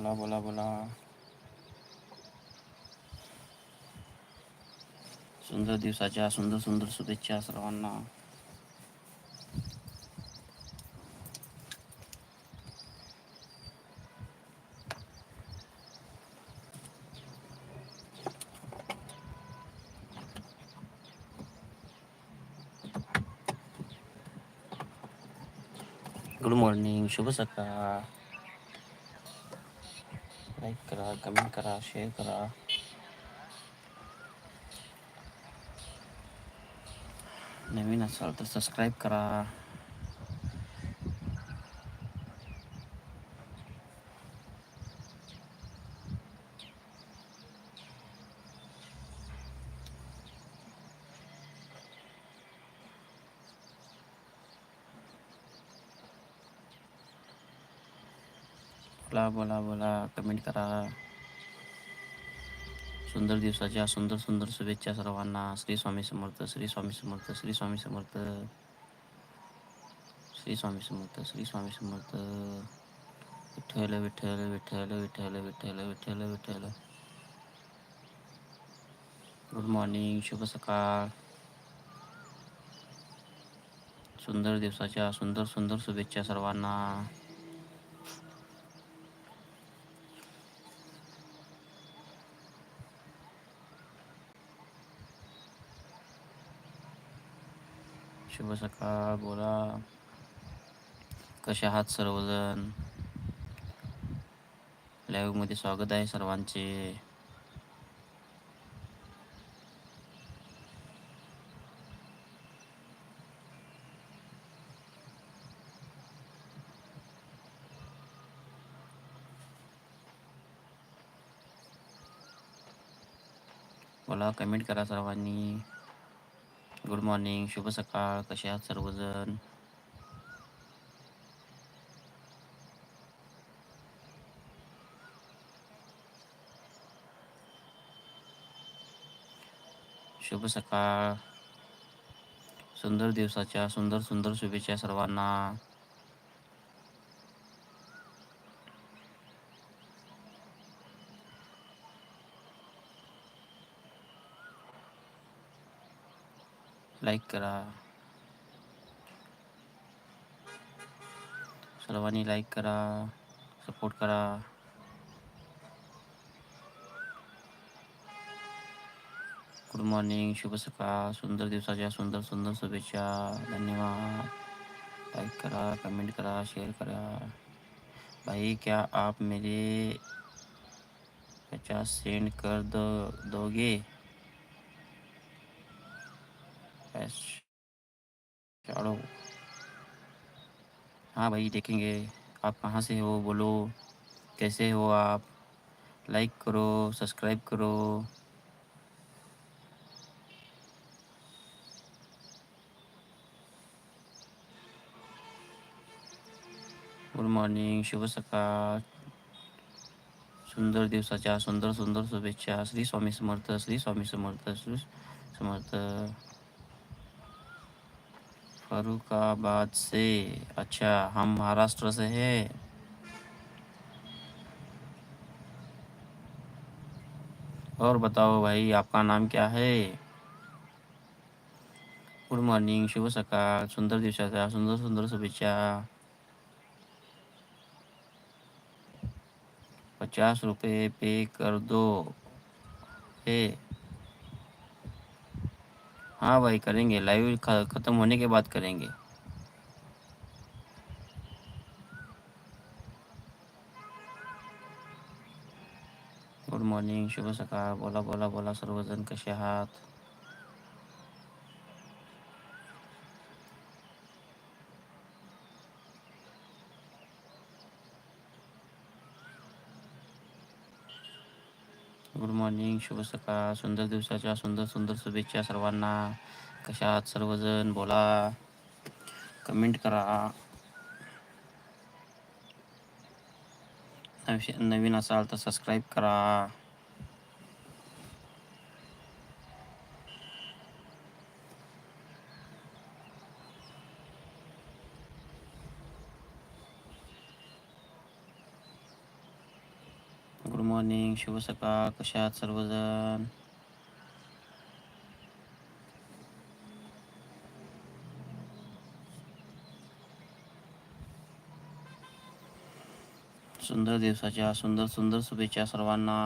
बोला बोला बोला. सुंदर दिवसाच्या सुंदर सुंदर शुभेच्छा सर्वांना. गुड मॉर्निंग शुभ सकाळ. लाईक करा कमेंट करा शेअर करा. नवीन असाल तर सबस्क्राईब करा. बोला बोला बोला कमेंट करा. सुंदर दिवसाच्या सुंदर सुंदर शुभेच्छा सर्वांना. श्री स्वामी समर्थ श्री स्वामी समर्थ श्री स्वामी समर्थ. श्री स्वामी समर्थ श्री स्वामी समर्थ. विठ्ठल विठ्ठल विठ्ठल विठ्ठल विठ्ठल विठ्ठल विठ्ठल. गुड मॉर्निंग शुभ सकाळ. सुंदर दिवसाच्या सुंदर सुंदर शुभेच्छा सर्वांना. शुभ सकाळ बोला. कसे आहात सर्वजण? लाईव्हमध्ये स्वागत आहे सर्वांचे. बोला कमेंट करा सर्वांनी. गुड मॉर्निंग शुभ सकाळ कसे आहात सर्वजण? शुभ सकाळ. सुंदर दिवसाच्या सुंदर सुंदर शुभेच्छा सर्वांना. लाईक करा। सर्वांनी लाईक करा सपोर्ट करा। गुड मॉर्निंग शुभ सकाळ, सुंदर दिवसाच्या, सुंदर सुंदर शुभेच्छा, धन्यवाद। लाइक करा कमेंट करा शेयर करा। भाई, क्या आप मेरे पचास सेंड कर दो, दोगे? चलो हाँ भाई, देखेंगे। आप कहाँ से हो, बोलो। कैसे हो आप? लाइक करो सब्सक्राइब करो। गुड मॉर्निंग शुभ सकाळ सुंदर दिवसाच्या सुंदर सुंदर शुभेच्छा। श्री स्वामी समर्थ, श्री स्वामी समर्थ, श्री समर्थ। फरुखाबाद से। अच्छा हम महाराष्ट्र से हैं। और बताओ भाई, आपका नाम क्या है? गुड मॉर्निंग, शुभ सकाळ सुंदर दिवसाच्या सुंदर सुंदर शुभेच्छा। पचास रुपये पे कर दो। हे हाँ भाई करेंगे। लाइव ख़त्म होने के बाद करेंगे। गुड मॉर्निंग शुभ सकाळ। बोला बोला बोला सर्वजण कसे आहात? गुड मॉर्निंग शुभ सकाळ. सुंदर दिवसाच्या सुंदर सुंदर शुभेच्छा सर्वांना. कशात सर्वजण? बोला. कमेंट करा. नवीन असाल तर सबस्क्राईब करा गुड मॉर्निंग शुभ सकाळ. कशा आहात सर्वजण? सुंदर दिवसाच्या सुंदर सुंदर शुभेच्छा सर्वांना.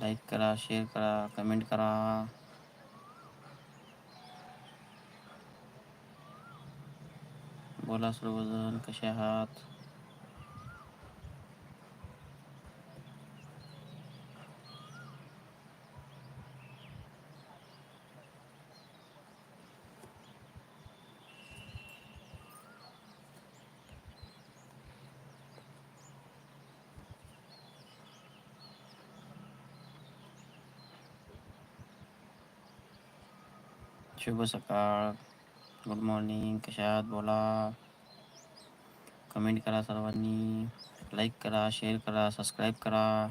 लाईक करा शेअर करा कमेंट करा. बोला सर्वजण कसे आहात? शुभ सकाळ. गुड मॉर्निंग कशा आहात? बोला. कमेंट करा सर्वांनी. लाईक करा शेअर करा सबस्क्राईब करा.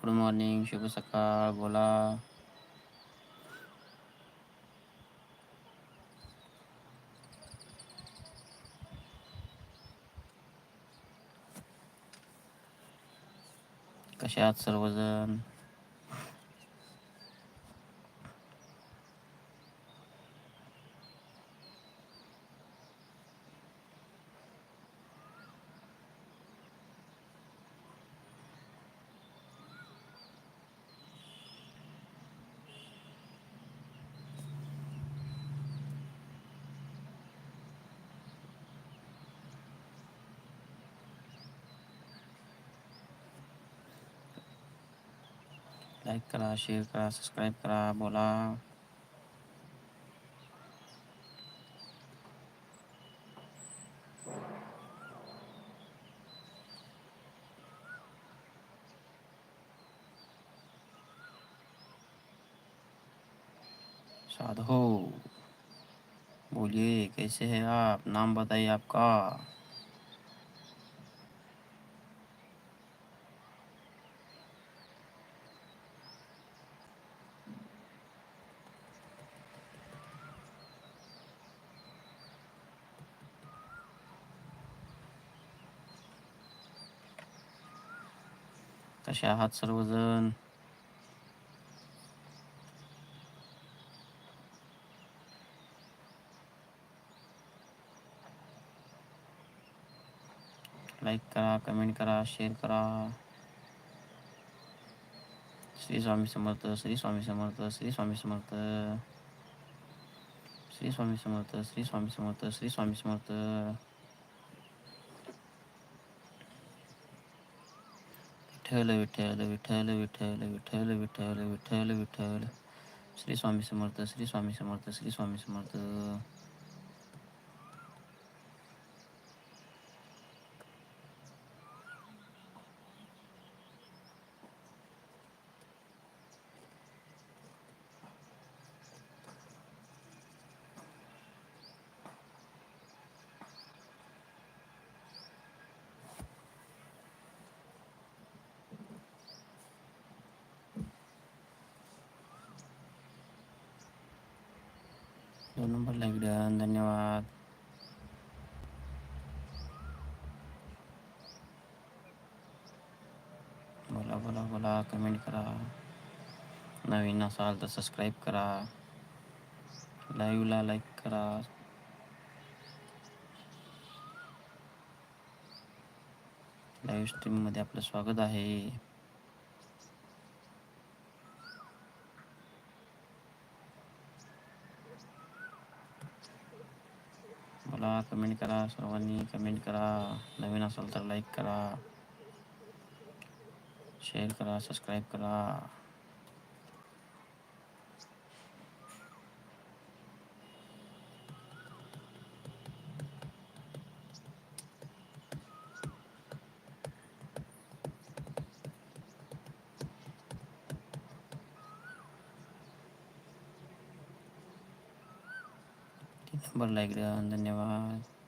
गुड मॉर्निंग शुभ सकाळ बोला कशा आहात सर्वजण? लाईक करा शेअर करा सबस्क्राईब करा, बोला। साधो, बोलिए, कैसे हैं आप? नाम बताइए आपका। कसे आहात सर्वजण? लाईक करा कमेंट करा शेअर करा. श्री स्वामी समर्थ श्री स्वामी समर्थ श्री स्वामी समर्थ. श्री स्वामी समर्थ श्री स्वामी समर्थ श्री स्वामी समर्थ. विठ्ठल विठ्ठल विठ्ठल विठ्ठल विठ्ठल विठ्ठल विठ्ठल विठ्ठल. श्री स्वामी समर्थ श्री स्वामी समर्थ श्री स्वामी समर्थ. हो, दोन नंबर लाईक डन धन्यवाद. बोला बोला बोला. कमेंट करा. नवीन असाल तर सबस्क्राईब करा. लाईव्हला लाईक करा. लाईव्ह स्ट्रीममध्ये आपलं स्वागत आहे बोला कमेंट करा सर्वांनी कमेंट करा. नवीन असाल तर लाईक करा. शेअर करा सबस्क्राईब करा. तीन नंबर लाईक द्या धन्यवाद